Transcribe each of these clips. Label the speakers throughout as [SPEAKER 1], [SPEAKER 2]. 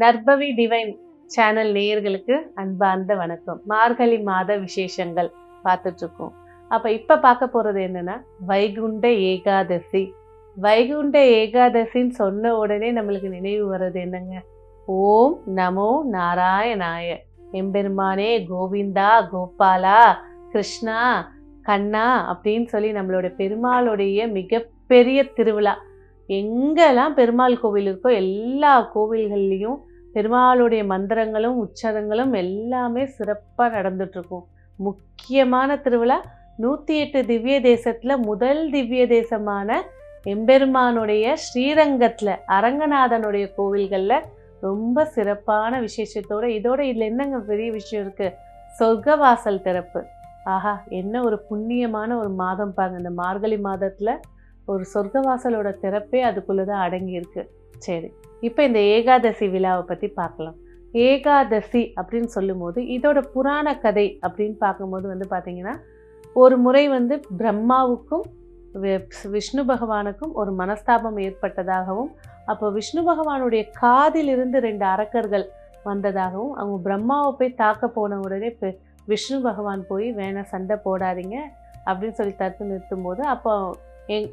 [SPEAKER 1] நர்பவி divine channel நேயர்களுக்கு அன்பார்ந்த வணக்கம். மார்கழி மாத விசேஷங்கள் பார்த்துட்டு இருக்கோம் அப்ப இப்ப பார்க்க போறது என்னன்னா வைகுண்ட ஏகாதசி. வைகுண்ட ஏகாதசின்னு சொன்ன உடனே நம்மளுக்கு நினைவு வர்றது என்னங்க? ஓம் நமோ நாராயணாய. எம்பெருமானே கோவிந்தா கோபாலா கிருஷ்ணா கண்ணா அப்படின்னு சொல்லி நம்மளோட பெருமாளுடைய மிகப்பெரிய திருவிழா. எங்கெல்லாம் பெருமாள் கோவில் இருக்கோ எல்லா கோவில்கள்லேயும் பெருமாளுடைய மந்திரங்களும் உச்சரங்களும் எல்லாமே சிறப்பாக நடந்துட்டுருக்கும். முக்கியமான திருவிழா நூற்றி எட்டு திவ்ய தேசத்தில் முதல் திவ்ய தேசமான எம்பெருமானுடைய ஸ்ரீரங்கத்தில் அரங்கநாதனுடைய கோவில்களில் ரொம்ப சிறப்பான விசேஷத்தோட இதோட இதில் என்னங்க பெரிய விஷயம் இருக்குது சொர்க்கவாசல் திறப்பு. ஆஹா என்ன ஒரு புண்ணியமான ஒரு மாதம் பாருங்க. இந்த மார்கழி மாதத்தில் ஒரு சொர்க்கவாசலோட திறப்பே அதுக்குள்ளே தான் அடங்கியிருக்கு. சரி. இப்போ இந்த ஏகாதசி விழாவை பற்றி பார்க்கலாம். ஏகாதசி அப்படின்னு சொல்லும்போது இதோட புராண கதை அப்படின்னு பார்க்கும்போது வந்து பார்த்திங்கன்னா ஒரு முறை வந்து பிரம்மாவுக்கும் விஷ்ணு பகவானுக்கும் ஒரு மனஸ்தாபம் ஏற்பட்டதாகவும் அப்போ விஷ்ணு பகவானுடைய காதில் இருந்து ரெண்டு அரக்கர்கள் வந்ததாகவும் அவங்க பிரம்மாவை போய் தாக்க போன உடனே விஷ்ணு பகவான் போய் வேணாம் சண்டை போடாதீங்க அப்படின்னு சொல்லி தடுத்து நிறுத்தும் போது அப்போ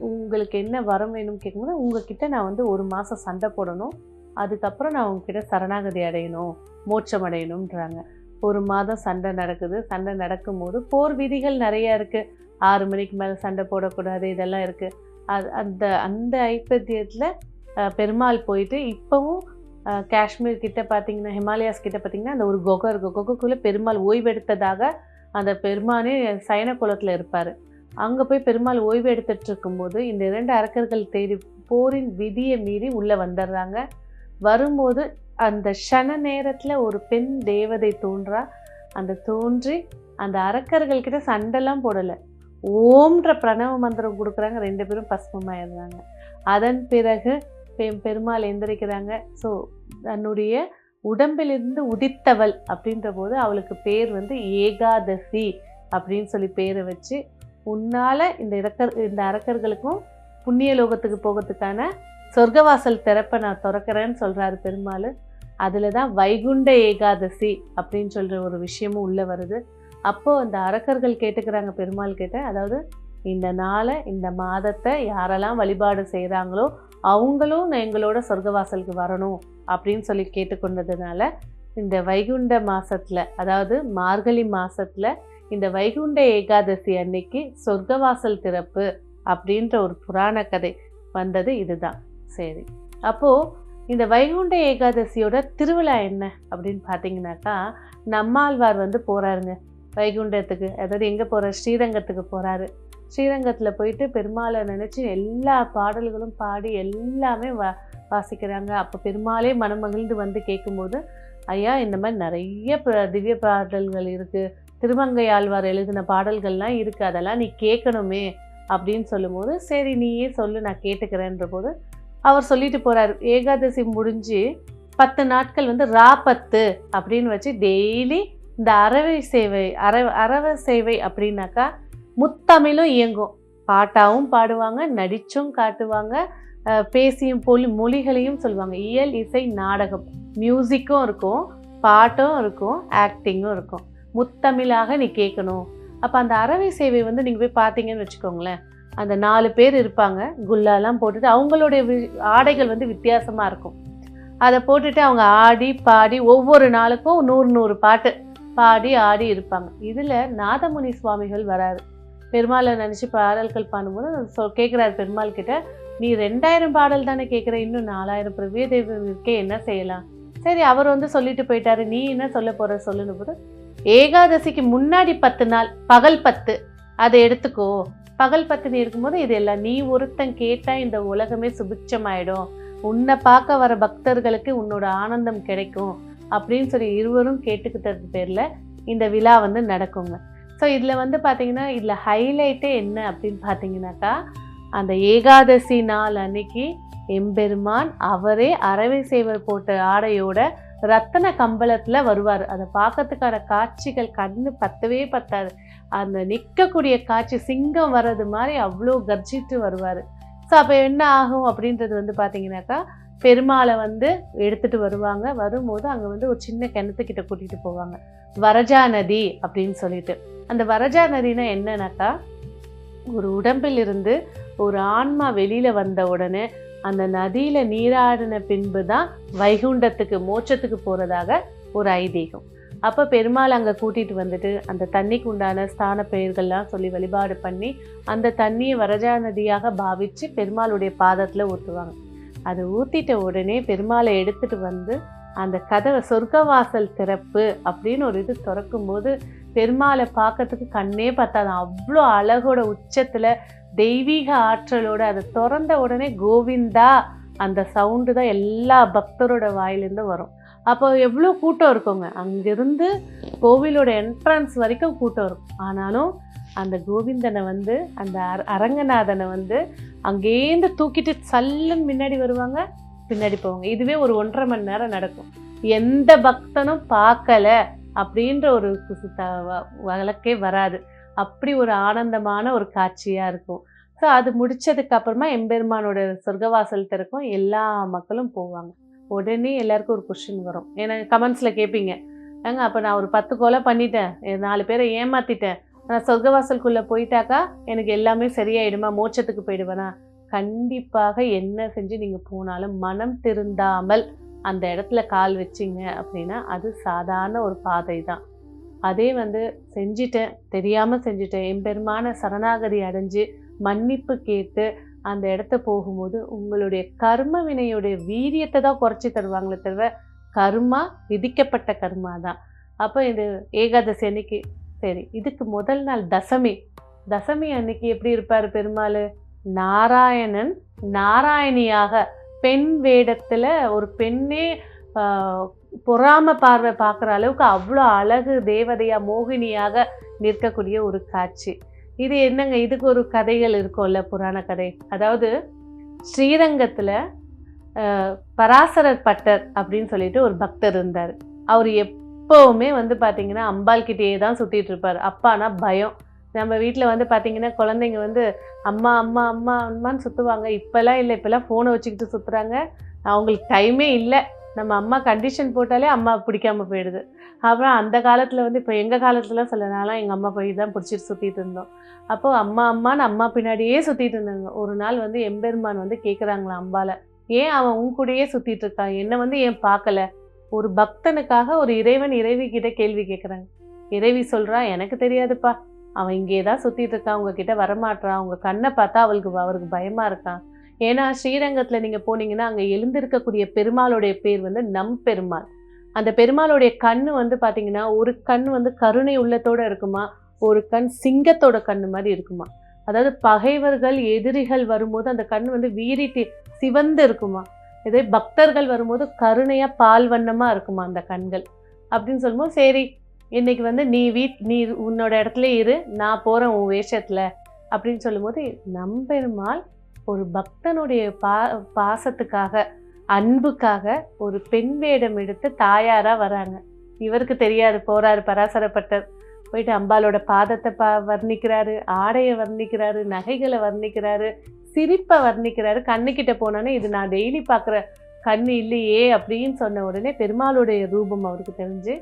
[SPEAKER 1] உங்களுக்கு என்ன வரம் வேணும்னு கேட்கும்போது உங்ககிட்ட நான் வந்து ஒரு மாதம் சண்டை போடணும். அதுக்கப்புறம் நான் உங்ககிட்ட சரணாகதி அடையணும் மோட்சம் அடையணுன்றாங்க ஒரு மாதம் சண்டை நடக்குது. சண்டை நடக்கும்போது போர் விதிகள் நிறையா இருக்குது ஆறு மணிக்கு மேலே சண்டை போடக்கூடாது இதெல்லாம் இருக்குது அது அந்த அந்த ஐப்பத்தியத்தில் பெருமாள் போயிட்டு இப்போவும் காஷ்மீர் கிட்ட பார்த்தீங்கன்னா ஹிமாலயாஸ் கிட்ட பார்த்தீங்கன்னா அந்த ஒரு கொகை இருக்கும் கொகைக்குள்ளே பெருமாள் ஓய்வெடுத்ததாக அந்த பெருமானே சயன குலத்தில் இருப்பார். அங்கே போய் பெருமாள் ஓய்வு எடுத்துட்டு இருக்கும்போது இந்த இரண்டு அரக்கர்கள் தேடி போரின் விதியை மீறி உள்ளே வந்துடுறாங்க வரும்போது அந்த ஷன நேரத்தில் ஒரு பெண் தேவதை தோன்றா. அந்த தோன்றி அந்த அரக்கர்கள் கிட்ட சண்டைலாம் போடலை. ஓம்ன்ற பிரணவ மந்திரம் கொடுக்குறாங்க. ரெண்டு பேரும் பசுமமாயிடுறாங்க அதன் பிறகு பெ- பெருமாள் எந்திரிக்கிறாங்க. ஸோ தன்னுடைய உடம்பிலிருந்து உதித்தவள் அப்படின்ற போது அவளுக்கு பேர் வந்து ஏகாதசி அப்படின்னு சொல்லி பேரை வச்சு உன்னால் இந்த இடக்கர் இந்த அரக்கர்களுக்கும் புண்ணிய லோகத்துக்கு போகிறதுக்கான சொர்க்கவாசல் திறப்பை நான் திறக்கிறேன்னு சொல்கிறாரு பெருமாள். அதில் தான் வைகுண்ட ஏகாதசி அப்படின்னு சொல்கிற ஒரு விஷயமும் உள்ளே வருது. அப்போது அந்த அரக்கர்கள் கேட்டுக்கிறாங்க பெருமாள் கிட்ட அதாவது இந்த நாளை இந்த மாதத்தை யாரெல்லாம் வழிபாடு செய்கிறாங்களோ அவங்களும் எங்களோட சொர்க்கவாசலுக்கு வரணும் அப்படின்னு சொல்லி கேட்டுக்கொண்டதுனால இந்த வைகுண்ட மாதத்தில் அதாவது மார்கழி மாதத்தில் இந்த வைகுண்ட ஏகாதசி அன்னைக்கு சொர்க்கவாசல் திறப்பு அப்படின்ற ஒரு புராண கதை வந்தது இதுதான். சரி அப்போது இந்த வைகுண்ட ஏகாதசியோட திருவிழா என்ன அப்படின்னு பார்த்தீங்கன்னாக்கா நம்மாழ்வார் வந்து போகிறாருங்க வைகுண்டத்துக்கு அதாவது எங்கே போகிறார் ஸ்ரீரங்கத்துக்கு போகிறாரு ஸ்ரீரங்கத்தில் போயிட்டு பெருமாளை நினச்சி எல்லா பாடல்களும் பாடி எல்லாமே வா வாசிக்கிறாங்க. அப்போ பெருமாளே மனமகிழ்ந்து வந்து கேட்கும்போது ஐயா இந்த மாதிரி நிறைய ப- திவ்ய பாடல்கள் இருக்குது திருமங்கை ஆழ்வார் எழுதின பாடல்கள்லாம் இருக்குது அதெல்லாம் நீ கேட்கணுமே அப்படின்னு சொல்லும்போது சரி நீயே சொல்லு நான் கேட்டுக்கிறேன்ற போது அவர் சொல்லிட்டு போகிறார் ஏகாதசி முடிஞ்சு பத்து நாட்கள் வந்து ராபத்து அப்படின்னு வச்சு டெய்லி இந்த அறவை சேவை அற அறவை சேவை அப்படின்னாக்கா முத்தமிழும் இயங்கும். பாட்டாகவும் பாடுவாங்க நடிச்சும் காட்டுவாங்க பேசியும் பொலி மொழிகளையும் சொல்லுவாங்க. இயல் இசை நாடகம். மியூசிக்கும் இருக்கும் பாட்டும் இருக்கும் ஆக்டிங்கும் இருக்கும். முத்தமிழாக நீ கேட்கணும். அப்போ அந்த அறவை சேவை வந்து நீங்கள் போய் பார்த்தீங்கன்னு வச்சுக்கோங்களேன். அந்த நாலு பேர் இருப்பாங்க. குல்லாலாம் போட்டுட்டு அவங்களுடைய வி- ஆடைகள் வந்து வித்தியாசமாக இருக்கும். அதை போட்டுட்டு அவங்க ஆடி பாடி ஒவ்வொரு நாளுக்கும் நூறு நூறு பாட்டு பாடி ஆடி இருப்பாங்க. இதில் நாதமுனி சுவாமிகள் வராரு. பெருமாளை நினச்சி பாடல்கள் பண்ணும்போது சொ கேட்குறாரு பெருமாள் கிட்ட நீ ரெண்டாயிரம் பாடல் தானே கேட்குற இன்னும் நாலாயிரம் பிரவிய தெய்வம் இருக்கே என்ன செய்யலாம்? சரி அவர் வந்து சொல்லிட்டு போயிட்டாரு. நீ என்ன சொல்ல போகிற சொல்லுன்னு போது ஏகாதசிக்கு முன்னாடி பத்து நாள் பகல் பத்து. அதை எடுத்துக்கோ. பகல் பத்து இருக்கும்போது இது எல்லாம் நீ ஒருத்தன் கேட்டால் இந்த உலகமே சுபிட்சமாயிடும். உன்னை பார்க்க வர பக்தர்களுக்கு உன்னோட ஆனந்தம் கிடைக்கும். அப்படின்னு சொல்லி இருவரும் கேட்டுக்கிட்டது பேரில் இந்த விழா வந்து நடக்குங்க. ஸோ இதில் வந்து பார்த்திங்கன்னா இதில் ஹைலைட்டே என்ன அப்படின்னு பார்த்தீங்கன்னாக்கா அந்த ஏகாதசி நாள் அன்னைக்கு எம்பெருமான் அவரே அரவை சேவர் போட்ட ஆடையோட ரத்தன கம்பளத்தில் வருவார். அதை பார்க்கறதுக்கான காட்சிகள் கண்ணு பத்தவே பத்தாது. அந்த நிற்கக்கூடிய காட்சி சிங்கம் வர்றது மாதிரி அவ்வளோ கர்ஜிட்டு வருவார். ஸோ அப்போ என்ன ஆகும் அப்படின்றது வந்து பார்த்தீங்கன்னாக்கா பெருமாளை வந்து எடுத்துட்டு வருவாங்க. வரும்போது அங்கே வந்து ஒரு சின்ன கிணத்துக்கிட்ட கூட்டிகிட்டு போவாங்க. வரஜா நதி அப்படின்னு சொல்லிட்டு. அந்த வரஜா நதினா என்னன்னாக்கா ஒரு உடம்பில் இருந்து ஒரு ஆன்மா வெளியில் வந்த உடனே அந்த நதியில் நீராடின பின்பு தான் வைகுண்டத்துக்கு மோட்சத்துக்கு போகிறதாக ஒரு ஐதீகம். அப்போ பெருமாள் அங்கே கூட்டிகிட்டு வந்துட்டு அந்த தண்ணிக்கு உண்டான ஸ்தான பெயர்கள்லாம் சொல்லி வழிபாடு பண்ணி அந்த தண்ணியை வரஜா நதியாக பாவிச்சு பெருமாளுடைய பாதத்தில் ஊற்றுவாங்க அது ஊற்றிட்ட உடனே பெருமாளை எடுத்துட்டு வந்து அந்த கதவை சொர்க்கவாசல் திறப்பு அப்படின்னு ஒரு இது திறக்கும்போது பெருமாளை பார்க்கறதுக்கு கண்ணே பார்த்தாது அவ்வளோ அழகோட உச்சத்தில் தெய்வீக ஆற்றலோட அதை திறந்த உடனே கோவிந்தா அந்த சவுண்டு தான் எல்லா பக்தரோட வாயிலேருந்து வரும். அப்போ எவ்வளோ கூட்டம் இருக்குங்க. அங்கேருந்து கோவிலோட என்ட்ரன்ஸ் வரைக்கும் கூட்டம் இருக்கும். ஆனாலும் அந்த கோவிந்தனை வந்து அந்த அர- அரங்கநாதனை வந்து அங்கேருந்து தூக்கிட்டு சல்லுன்னு முன்னாடி வருவாங்க பின்னாடி போவாங்க. இதுவே ஒரு ஒன்றரை மணி நேரம் நடக்கும். எந்த பக்தனும் பார்க்கல. அப்படின்ற ஒரு வழக்கே வராது. அப்படி ஒரு ஆனந்தமான ஒரு காட்சியாக இருக்கும். ஸோ அது முடித்ததுக்கு அப்புறமா எம்பெருமானோட சொர்க்கவாசல் திறக்கும் எல்லா மக்களும் போவாங்க. உடனே எல்லாருக்கும் ஒரு கொஷின் வரும். ஏன்னா கமெண்ட்ஸில் கேட்பீங்க ஏங்க அப்போ நான் ஒரு பத்து கொலை பண்ணிட்டேன். நாலு பேரை ஏமாற்றிட்டேன் நான் சொர்க்கவாசலுக்குள்ளே போயிட்டாக்கா எனக்கு எல்லாமே சரியாயிடுமா? மோட்சத்துக்கு போயிடுவேனா? கண்டிப்பாக என்ன செஞ்சு நீங்கள் போனாலும் மனம் திருந்தாமல் அந்த இடத்துல கால் வச்சிங்க அப்படின்னா அது சாதாரண ஒரு பாதை தான். அதே வந்து செஞ்சிட்டேன் தெரியாமல் செஞ்சிட்டேன். எம்பெருமான சரணாகதி அடைஞ்சு மன்னிப்பு கேட்டு அந்த இடத்த போகும்போது உங்களுடைய கர்ம வினையுடைய வீரியத்தை தான் குறைச்சி தருவாங்களே தவிர கர்மா விதிக்கப்பட்ட கர்மா தான். அப்போ இது ஏகாதசி அன்னைக்கு சரி இதுக்கு முதல் நாள் தசமி. தசமி அன்னைக்கு எப்படி இருப்பார் பெருமாள்? நாராயணன் நாராயணியாக பெண் வேடத்தில் ஒரு பெண்ணே பொறாம பார்வை பார்க்குற அளவுக்கு அவ்வளோ அழகு தேவதையாக மோகினியாக நிற்கக்கூடிய ஒரு காட்சி. இது என்னங்க? இதுக்கு ஒரு கதைகள் இருக்கும்ல புராண கதை. அதாவது ஸ்ரீரங்கத்தில் பராசரர் பட்டர் அப்படின்னு சொல்லிட்டு ஒரு பக்தர் இருந்தார். அவர் எப்போவுமே வந்து பார்த்தீங்கன்னா அம்பாள் கிட்டேயே தான் சுற்றிட்டு இருப்பார். அப்பானா பயம். நம்ம வீட்டில் வந்து பார்த்தீங்கன்னா குழந்தைங்க வந்து அம்மா அம்மா அம்மா அம்மான்னு சுற்றுவாங்க இப்போல்லாம் இல்லை இப்போல்லாம் ஃபோனை வச்சுக்கிட்டு சுற்றுறாங்க அவங்களுக்கு டைமே இல்லை. நம்ம அம்மா கண்டிஷன் போட்டாலே அம்மா பிடிக்காமல் போயிடுது. அப்புறம் அந்த காலத்தில் வந்து இப்போ எங்கள் காலத்துலலாம் சில நாளாக எங்கள் அம்மா போய் தான் பிடிச்சிட்டு சுற்றிட்டு இருந்தோம். அப்போது அம்மா அம்மான்னு அம்மா பின்னாடியே சுற்றிட்டு இருந்தாங்க. ஒரு நாள் வந்து எம்பெருமான் வந்து கேட்குறாங்களா அம்பாவில் ஏன் அவன் உன் கூடயே சுற்றிட்டு இருக்கான்? என்னை வந்து ஏன் பார்க்கல ஒரு பக்தனுக்காக ஒரு இறைவன் இறைவி கிட்ட கேள்வி கேட்குறாங்க இறைவி சொல்கிறான் எனக்கு தெரியாதுப்பா. அவன் இங்கே தான் சுற்றிட்டு இருக்கான் உங்ககிட்ட வரமாட்டான் உங்கள் கண்ணை பார்த்தா அவளுக்கு அவருக்கு பயமாக இருக்கான். ஏன்னா ஸ்ரீரங்கத்தில் நீங்கள் போனீங்கன்னா அங்கே எழுந்திருக்கக்கூடிய பெருமாளுடைய பேர் வந்து நம் பெருமாள். அந்த பெருமாளுடைய கண் வந்து பார்த்தீங்கன்னா ஒரு கண் வந்து கருணை உள்ளத்தோட இருக்குமா ஒரு கண் சிங்கத்தோட கண் மாதிரி இருக்குமா. அதாவது பகைவர்கள் எதிரிகள் வரும்போது அந்த கண் வந்து வீறிட்டு சிவந்து இருக்குமா. இதே பக்தர்கள் வரும்போது கருணையாக பால் வண்ணமாக இருக்குமா அந்த கண்கள். அப்படின்னு சொல்லும்போது சரி இன்னைக்கு வந்து நீ வீட் நீ உன்னோட இடத்துல இரு நான் போகிறேன் உன் வேஷத்தில் அப்படின்னு சொல்லும்போது நம்பெருமாள் ஒரு பக்தனுடைய பா பாசத்துக்காக அன்புக்காக ஒரு பெண் வேடம் எடுத்து தாயாராக வராங்க. இவருக்கு தெரியாது போகிறாரு பராசரப்பட்டர். போயிட்டு அம்பாலோட பாதத்தை பா வர்ணிக்கிறாரு ஆடையை வர்ணிக்கிறாரு நகைகளை வர்ணிக்கிறாரு சிரிப்பை வர்ணிக்கிறாரு கண்ணுக்கிட்ட போனோன்னே இது நான் டெய்லி பார்க்குற கண் இல்லையே அப்படின்னு சொன்ன உடனே பெருமாளுடைய ரூபம் அவருக்கு தெரிஞ்சு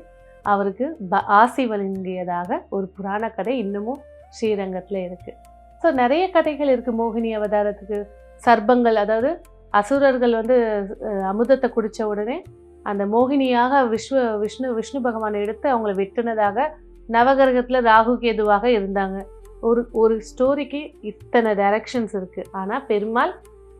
[SPEAKER 1] அவருக்கு ப ஆசி வழங்கியதாக ஒரு புராண கதை இன்னமும் ஸ்ரீரங்கத்தில் இருக்குது ஸோ நிறைய கதைகள் இருக்குது மோகினி அவதாரத்துக்கு சர்ப்பங்கள் அதாவது அசுரர்கள் வந்து அமுதத்தை குடித்த உடனே அந்த மோகினியாக விஸ்வ விஷ்ணு விஷ்ணு பகவானை எடுத்து அவங்கள வெட்டுனதாக நவகிரகத்தில் ராகு கேதுவாக இருந்தாங்க. ஒரு ஒரு ஸ்டோரிக்கு இத்தனை டைரக்ஷன்ஸ் இருக்குது ஆனால் பெருமாள்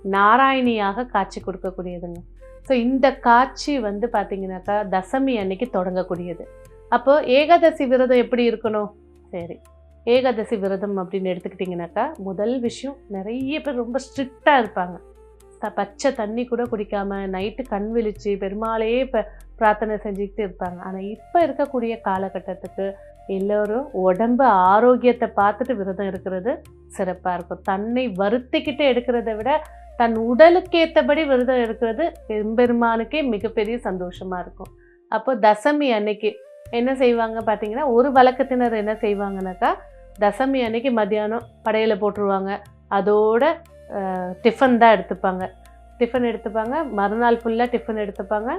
[SPEAKER 1] நாராயணியாக காட்சி கொடுக்கக்கூடியதுங்க. ஸோ இந்த காட்சி வந்து பார்த்தீங்கன்னாக்கா தசமி அன்னைக்கு தொடங்கக்கூடியது. அப்போ ஏகாதசி விரதம் எப்படி இருக்கணும்? சரி ஏகாதசி விரதம் அப்படின்னு எடுத்துக்கிட்டிங்கனாக்கா முதல் விஷயம் நிறைய பேர் ரொம்ப ஸ்ட்ரிக்டாக இருப்பாங்க. த- பச்சை தண்ணி கூட குடிக்காம நைட்டு கண் விழிச்சு பெருமாளையே இப்போ பிரார்த்தனை செஞ்சுக்கிட்டு இருப்பாங்க. ஆனால் இப்போ இருக்கக்கூடிய காலகட்டத்துக்கு எல்லோரும் உடம்பு ஆரோக்கியத்தை பார்த்துட்டு விரதம் இருக்கிறது சிறப்பாக இருக்கும். தன்னை வருத்திக்கிட்டு எடுக்கிறத விட தன் உடலுக்கு ஏற்றபடி விரதம் இருக்கிறது எம்பெருமானுக்கே மிகப்பெரிய சந்தோஷமாக இருக்கும். அப்போ தசமி அன்னைக்கு என்ன செய்வாங்க பார்த்தீங்கன்னா ஒரு வழக்கத்தினர் என்ன செய்வாங்கனாக்கா தசமி அன்னைக்கு மத்தியானம் படையில் போட்டுருவாங்க. அதோட டிஃபன் தான் எடுத்துப்பாங்க. டிஃபன் எடுத்துப்பாங்க. மறுநாள் ஃபுல்லாக டிஃபன் எடுத்துப்பாங்க.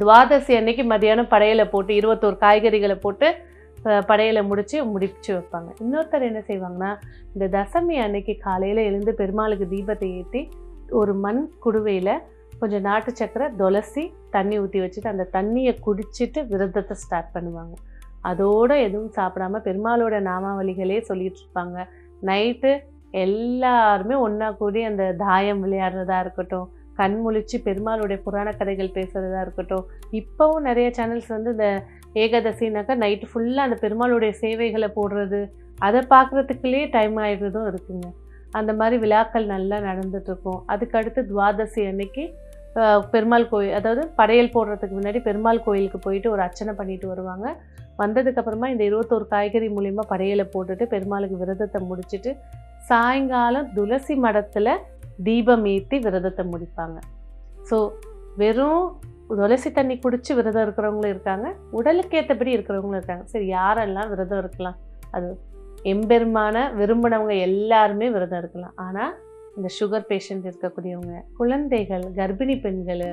[SPEAKER 1] துவாதசி அன்னைக்கு மதியானம் படையலை போட்டு இருபத்தோரு காய்கறிகளை போட்டு படையலை முடித்து முடிச்சு வைப்பாங்க. இன்னொருத்தர் என்ன செய்வாங்கன்னா இந்த தசமி அன்னைக்கு காலையில் எழுந்து பெருமாளுக்கு தீபத்தை ஏற்றி ஒரு மண் குடுவையில் கொஞ்சம் நாட்டு சக்கரை துளசி தண்ணி ஊற்றி வச்சுட்டு அந்த தண்ணியை குடிச்சிட்டு விரதத்தை ஸ்டார்ட் பண்ணுவாங்க. அதோடு எதுவும் சாப்பிடாம பெருமாளோட நாமாவளிகளே சொல்லிகிட்ருப்பாங்க நைட்டு எல்லாருமே ஒன்றா கூடி அந்த தாயம் விளையாடுறதா இருக்கட்டும் கண் முழிச்சு பெருமாளுடைய புராண கதைகள் பேசுகிறதா இருக்கட்டும் இப்போவும் நிறைய சேனல்ஸ் வந்து இந்த ஏகாதசினாக்கா நைட்டு ஃபுல்லாக அந்த பெருமாளுடைய சேவைகளை போடுறது அதை பார்க்குறதுக்குள்ளேயே டைம் ஆகிடுறதும் இருக்குங்க. அந்த மாதிரி விழாக்கள் நல்லா நடந்துகிட்ருக்கும் அதுக்கடுத்து துவாதசி அன்னைக்கு பெருமாள் கோயில் அதாவது படையல் போடுறதுக்கு முன்னாடி பெருமாள் கோயிலுக்கு போயிட்டு ஒரு அர்ச்சனை பண்ணிட்டு வருவாங்க. வந்ததுக்கப்புறமா இந்த இருபத்தோரு காய்கறி மூலிமா படையலை போட்டுட்டு பெருமாளுக்கு விரதத்தை முடிச்சுட்டு சாயங்காலம் துளசி மடத்தில் தீபம் ஏற்றி விரதத்தை முடிப்பாங்க. ஸோ வெறும் துளசி தண்ணி குடித்து விரதம் இருக்கிறவங்களும் இருக்காங்க. உடலுக்கு ஏற்றபடி இருக்கிறவங்களும் இருக்காங்க. சரி யாரெல்லாம் விரதம் இருக்கலாம்? அது எம்பெருமான விரும்பினவங்க எல்லாருமே விரதம் இருக்கலாம். ஆனால் இந்த சுகர் பேஷண்ட் இருக்கக்கூடியவங்க குழந்தைகள் கர்ப்பிணி பெண்கள்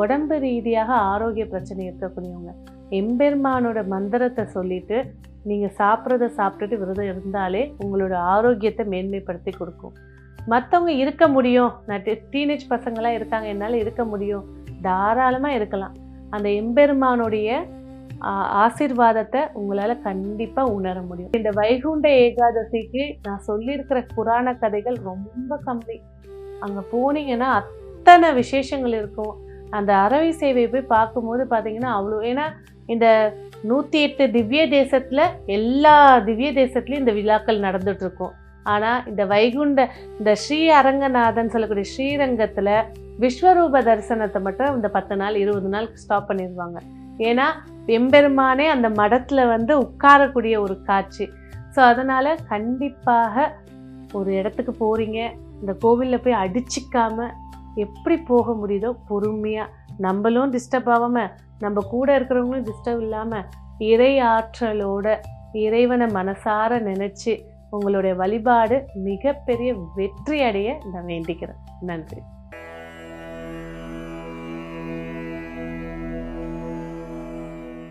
[SPEAKER 1] உடம்பு ரீதியாக ஆரோக்கிய பிரச்சனை இருக்கக்கூடியவங்க எம்பெருமானோட மந்திரத்தை சொல்லிட்டு நீங்கள் சாப்பிட்றத சாப்பிட்டுட்டு விரதம் இருந்தாலே உங்களோட ஆரோக்கியத்தை மேன்மைப்படுத்தி கொடுக்கும். மற்றவங்க இருக்க முடியும். நான் டீனேஜ் பசங்களாம் இருக்காங்க. என்னால் இருக்க முடியும். தாராளமாக இருக்கலாம். அந்த எம்பெருமானுடைய ஆசிர்வாதத்தை ஆசீர்வாதத்தை உங்களால் கண்டிப்பாக உணர முடியும். இந்த வைகுண்ட ஏகாதசிக்கு நான் சொல்லியிருக்கிற புராண கதைகள் ரொம்ப கம்மி. அங்கே போனீங்கன்னா அத்தனை விசேஷங்கள் இருக்கும். அந்த அறவை சேவையை போய் பார்க்கும்போது பார்த்தீங்கன்னா அவ்வளோ ஏன்னா இந்த நூற்றி எட்டு திவ்ய தேசத்தில் எல்லா திவ்ய தேசத்துலேயும் இந்த விழாக்கள் நடந்துகிட்ருக்கும் ஆனால் இந்த வைகுண்ட இந்த ஸ்ரீ அரங்கநாதன் சொல்லக்கூடிய ஸ்ரீரங்கத்தில் விஸ்வரூப தரிசனத்தை மட்டும் இந்த பத்து நாள் இருபது நாள் ஸ்டாப் பண்ணிடுவாங்க ஏன்னா எம்பெருமானே அந்த மடத்தில் வந்து உட்காரக்கூடிய ஒரு காட்சி. ஸோ அதனால் கண்டிப்பாக ஒரு இடத்துக்கு போகிறீங்க இந்த கோவிலில் போய் அடிச்சிக்காமல் எப்படி போக முடியுதோ பொறுமையாக நம்மளும் டிஸ்டர்ப் ஆகாமல் நம்ம கூட இருக்கிறவங்களும் டிஸ்டர்ப் இல்லாமல் இறை ஆற்றலோட இறைவனை மனசார நினச்சி உங்களுடைய வழிபாடு மிகப்பெரிய வெற்றி அடைய நான் வேண்டிக்கிறேன். நன்றி.